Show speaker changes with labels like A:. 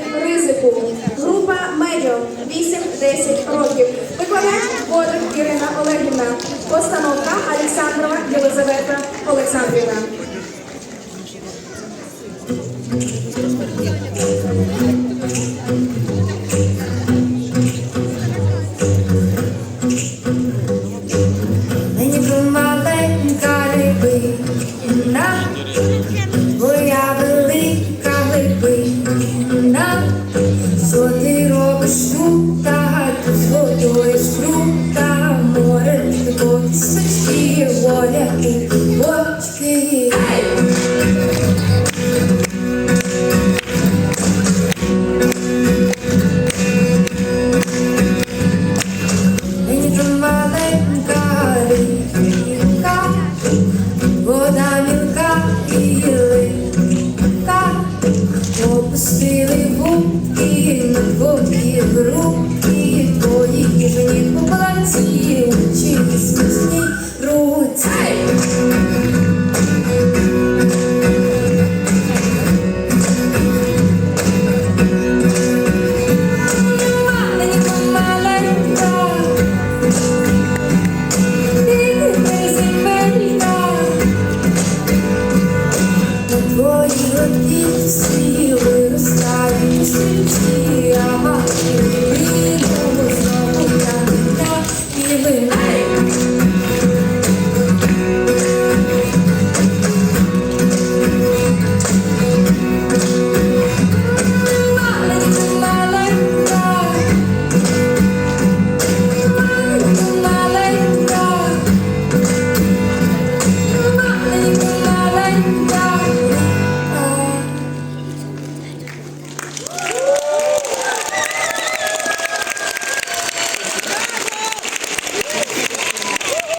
A: групі ризику. Група медіо 8-10 років. Викладач Бодрик Ірина Олегівна. Постановка Олександрова Єлизавета Олександрівна.
B: costume Сили вуки, глибокі руки, твої ніжні купаці, очі смішні руці. Твої роки сіли Thank you.